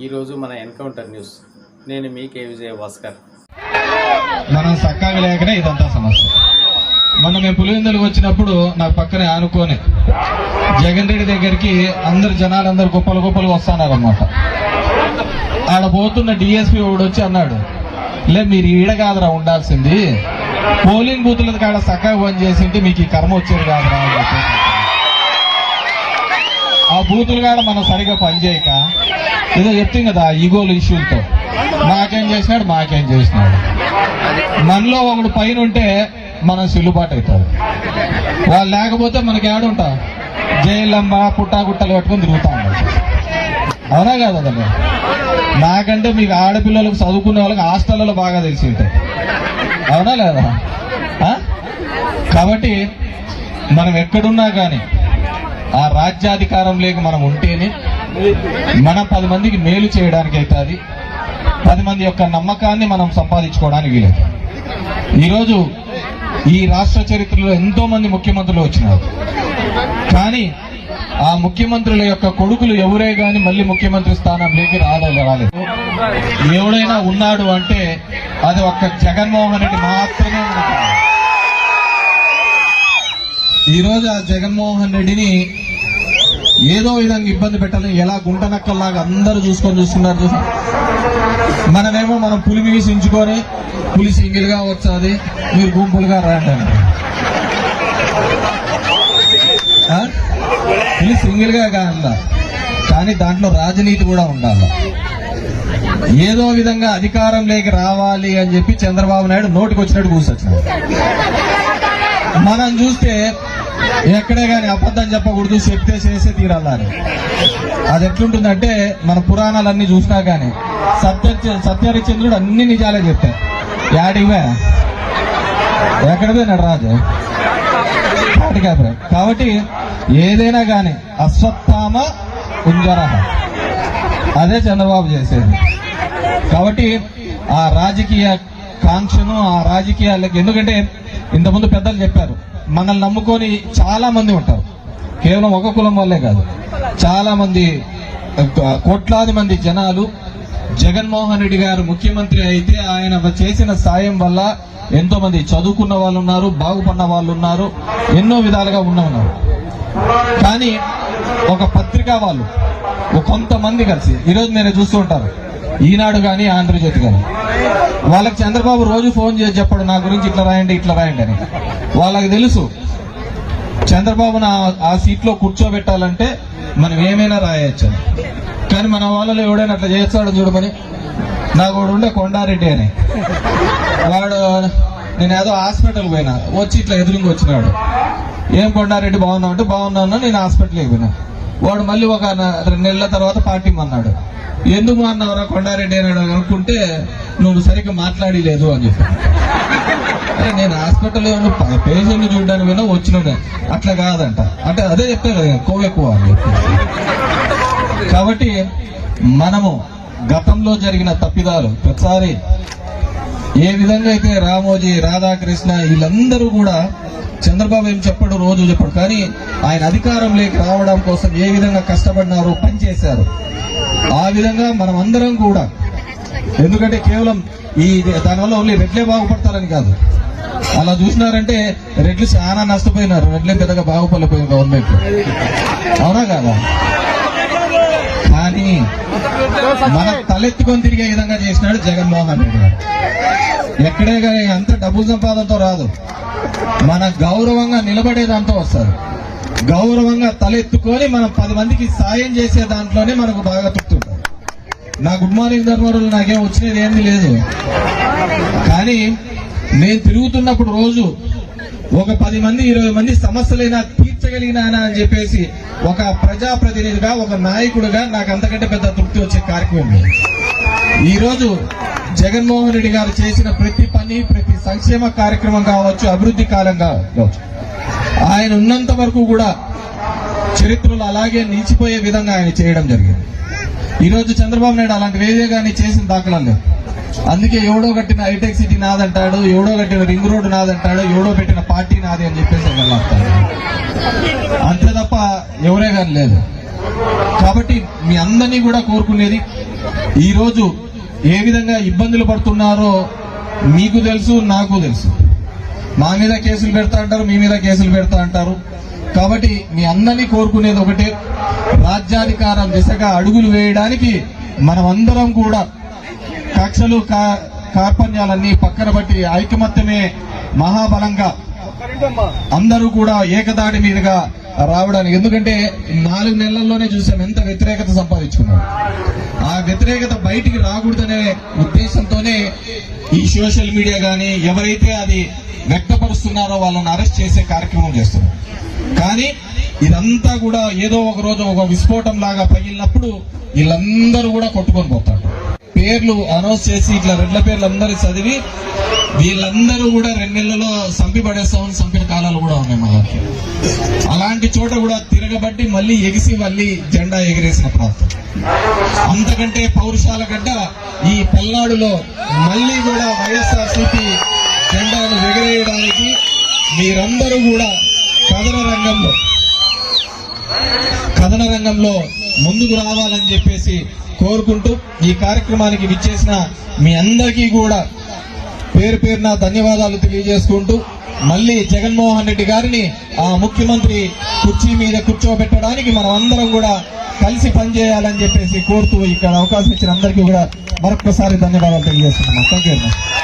ఈరోజు మన encounter news. నేను మీ కే విజయ భాస్కర్ మనం చక్కగా లేకనే ఇదంతా సమస్య. మొన్న మేము పులివెందులకు వచ్చినప్పుడు నాకు పక్కనే ఆనుకొని జగన్ రెడ్డి దగ్గరికి అందరు జనాలు అందరు గొప్పలు గొప్పలు వస్తున్నారు అనమాట ఆడ పోతున్న డిఎస్పీ ఒకడు వచ్చి అన్నాడు లే మీరు ఈడ కాదురా ఉండాల్సింది. పోలింగ్ బూతుల కాడ చక్కగా పని చేసింటే మీకు ఈ కర్మ వచ్చేది కాదురా అని ఆ బూతులు కాడ మనం సరిగా పనిచేయక ఏదో చెప్తాం కదా ఈగోలు ఇష్యూలతో. మాకేం చేసినాడు మాకేం చేసినాడు. మనలో ఒకడు పైన ఉంటే మనం సిల్లుబాటు అవుతుంది వాళ్ళు లేకపోతే మనకి ఏడుంటా? జైలమ్మ పుట్టాగుట్టలు పట్టుకొని తిరుగుతా ఉండాలి అవునా కాదు అదే నాకంటే మీకు ఆడపిల్లలకు చదువుకునే వాళ్ళకి హాస్టల్లో బాగా తెలిసి ఉంటాయి. అవునా లేదా? కాబట్టి మనం ఎక్కడున్నా కానీ ఆ రాజ్యాధికారం లేక మనం ఉంటేనే మన పది మందికి మేలు చేయడానికి అవుతుంది. పది మంది యొక్క నమ్మకాన్ని మనం సంపాదించుకోవడానికి వీలేదు ఈరోజు ఈ రాష్ట్ర చరిత్రలో ఎంతో మంది ముఖ్యమంత్రులు వచ్చినారు. కానీ ఆ ముఖ్యమంత్రుల యొక్క కొడుకులు ఎవరే గాని మళ్ళీ ముఖ్యమంత్రి స్థానంలోకి రాలేదు రాలేదు. ఎవడైనా ఉన్నాడు అంటే అది ఒక్క జగన్మోహన్ రెడ్డి మాత్రమే ఈరోజు ఆ జగన్మోహన్ రెడ్డిని ఏదో విధంగా ఇబ్బంది పెట్టాలి. ఎలా గుంట నక్కల్లాగా అందరూ చూసుకొని చూస్తున్నారు చూసి మనమేమో మనం పులి మీసించుకొని పులి సింగిల్గా వచ్చాది. మీరు గుంపులుగా రండి పులి సింగిల్గా కాదా కానీ దాంట్లో రాజనీతి కూడా ఉండాలి. ఏదో విధంగా అధికారం లేక రావాలి అని చెప్పి చంద్రబాబు నాయుడు నోటికి వచ్చినట్టు కూర్చొచ్చినాడు మనం చూస్తే ఎక్కడే కానీ అబద్ధం చెప్పకూడదు చెప్తే చేసే తీరాలని అది ఎట్లుంటుందంటే మన పురాణాలన్నీ చూసినా కానీ సత్య సత్యహరిచంద్రుడు అన్ని నిజాలే చెప్తాయి యాడివే ఎక్కడ పోయినాడు రాజు కాబట్టి ఏదైనా కానీ అశ్వత్థామ కుంజరహ అదే చంద్రబాబు చేసేది. కాబట్టి ఆ రాజకీయ కాంక్షను ఆ రాజకీయాలకి ఎందుకంటే ఇంతకుముందు పెద్దలు చెప్పారు మనల్ని నమ్ముకొని చాలా మంది ఉంటారు. కేవలం ఒక కులం వల్లే కాదు. చాలా మంది కోట్లాది మంది జనాలు జగన్మోహన్ రెడ్డి గారు ముఖ్యమంత్రి అయితే ఆయన చేసిన సాయం వల్ల ఎంతో మంది చదువుకున్న వాళ్ళు ఉన్నారు బాగుపడిన వాళ్ళు ఉన్నారు ఎన్నో విధాలుగా ఉన్న ఉన్నారు. కానీ ఒక పత్రికా వాళ్ళు ఒక కొంతమంది కలిసి ఈరోజు నేను చూస్తూ ఉంటారు ఈనాడు కానీ ఆంధ్రజ్యోతి కానీ వాళ్ళకి చంద్రబాబు రోజు ఫోన్ చేసి చెప్పాడు నా గురించి ఇట్లా రాయండి ఇట్లా రాయండి అని. వాళ్ళకి తెలుసు. చంద్రబాబును ఆ- ఆ సీట్లో కూర్చోబెట్టాలంటే మనం ఏమైనా రాయొచ్చు కానీ మన వాళ్ళలో ఎవడైనా అట్లా చేస్తాడు చూడమని నాకు ఉండే కొండారెడ్డి అని. వాడు నేను ఏదో హాస్పిటల్ పోయినా. వచ్చి ఇట్లా ఎదురుగా వచ్చినాడు. ఏం కొండారెడ్డి బాగున్నావు అంటే బాగున్నాను నేను హాస్పిటల్కి పోయినా. వాడు మళ్ళీ ఒక రెండు నెలల తర్వాత పార్టీ అన్నాడు ఎందుకు అన్నావురా కొండారెడ్డి అని అనుకుంటే నువ్వు సరిగ్గా మాట్లాడి లేదు అని చెప్పి. నేను హాస్పిటల్ పేషెంట్ చూడడానికి పోయినా వచ్చిన అట్లా కాదంట. అంటే అదే చెప్పాను కదా కొవ్వు ఎక్కువ అని కాబట్టి మనము గతంలో జరిగిన తప్పిదాలు ప్రతిసారి ఏ విధంగా అయితే రామోజీ రాధాకృష్ణ వీళ్ళందరూ కూడా చంద్రబాబు ఏం చెప్పడు రోజు చెప్పడు. కానీ ఆయన అధికారంలోకి రావడం కోసం ఏ విధంగా కష్టపడినారు పనిచేశారు. ఆ విధంగా మనం అందరం కూడా ఎందుకంటే కేవలం ఈ దానివల్ల ఓన్లీ రెడ్లే బాగుపడతారని కాదు. అలా చూసినారంటే రెడ్లు చాలా నష్టపోయినారు రెడ్లే పెద్దగా బాగుపడలేకపోయింది గవర్నమెంట్ అవునా కాదా? కానీ మన తలెత్తుకొని తిరిగే విధంగా చేసినాడు జగన్మోహన్ రెడ్డి గారు. ఎక్కడే కానీ అంత డబ్బు సంపాదనతో రాదు. మన గౌరవంగా నిలబడే దాంతో వస్తారు. గౌరవంగా తలెత్తుకొని మనం పది మందికి సాయం చేసే దాంట్లోనే మనకు బాగా తృప్తుంటారు నా గుడ్ మార్నింగ్ ధర్మవరంలో నాకేం వచ్చినది ఏమీ లేదు. కానీ నేను తిరుగుతున్నప్పుడు రోజు ఒక పది మంది ఇరవై మంది సమస్యలైనా తీర్చగలిగినానా అని చెప్పేసి ఒక ప్రజాప్రతినిధిగా ఒక నాయకుడిగా నాకు అంతకంటే పెద్ద తృప్తి వచ్చే కార్యక్రమం ఈరోజు జగన్మోహన్ రెడ్డి గారు చేసిన ప్రతి పని ప్రతి సంక్షేమ కార్యక్రమం కావచ్చు అభివృద్ధి కాలం కావచ్చు. ఆయన ఉన్నంత వరకు కూడా చరిత్రలో అలాగే నిలిచిపోయే విధంగా ఆయన చేయడం జరిగింది. ఈరోజు చంద్రబాబు నాయుడు అలాంటి వేదే కానీ చేసిన దాఖలాలు లేవు. అందుకే ఎవడో కట్టిన హైటెక్ సిటీ నాదంటాడు ఎవడో కట్టిన రింగ్ రోడ్ నాదంటాడు ఎవడో పెట్టిన పార్టీ నాది అని చెప్పేసి వెళ్ళాస్తాడు అంతే తప్ప ఎవరే కానీ లేదు. కాబట్టి మీ అందరినీ కూడా కోరుకునేది ఈరోజు ఏ విధంగా ఇబ్బందులు పడుతున్నారో మీకు తెలుసు నాకు తెలుసు. మా మీద కేసులు పెడతా అంటారు మీ మీద కేసులు పెడతా అంటారు. కాబట్టి మీ అందరినీ కోరుకునేది ఒకటే రాజ్యాధికారం దిశగా అడుగులు వేయడానికి మనమందరం కూడా కక్షలు కా- కార్పణ్యాలన్నీ పక్కన బట్టి ఐకమత్యమే మహాబలంగా అందరూ కూడా ఏకదాటి మీదుగా రావడానికి. ఎందుకంటే నాలుగు నెలల్లోనే చూసాం ఎంత వ్యతిరేకత సంపాదించుకున్నాం ఆ వ్యతిరేకత బయటికి రాకూడదనే ఉద్దేశంతోనే ఈ సోషల్ మీడియా కానీ ఎవరైతే అది వ్యక్తపరుస్తున్నారో వాళ్ళని అరెస్ట్ చేసే కార్యక్రమం చేస్తున్నారు కానీ ఇదంతా కూడా ఏదో ఒక రోజు ఒక విస్ఫోటం లాగా పగిలినప్పుడు వీళ్ళందరూ కూడా కొట్టుకొని పోతారు. పేర్లు అనౌన్స్ చేసి ఇట్లా రెడ్ల పేర్లు అందరూ చదివి వీళ్ళందరూ కూడా రెండు నెలల్లో సంపి పడేస్తామని సంపిన కాలాలు కూడా ఉన్నాయి మా అలాంటి చోట కూడా తిరగబట్టి మళ్ళీ ఎగిసి మళ్ళీ జెండా ఎగిరేసిన ప్రాంతం. అంతకంటే పౌరుషాల గడ్డ ఈ పల్నాడులో మళ్ళీ కూడా వైఎస్ఆర్సీపీ జెండాను ఎగరేయడానికి మీరందరూ కూడా కథన రంగంలో కథన రంగంలో ముందుకు రావాలని చెప్పేసి కోరుకుంటూ ఈ కార్యక్రమానికి విచ్చేసిన మీ అందరికీ కూడా పేరు పేరున ధన్యవాదాలు తెలియజేసుకుంటూ మళ్ళీ జగన్మోహన్ రెడ్డి గారిని ఆ ముఖ్యమంత్రి కుర్చీ మీద కూర్చోబెట్టడానికి మనం అందరం కూడా కలిసి పనిచేయాలని చెప్పేసి కోరుతూ ఇక్కడ అవకాశం ఇచ్చిన అందరికీ కూడా మరొకసారి ధన్యవాదాలు తెలియజేస్తున్నాం. Thank you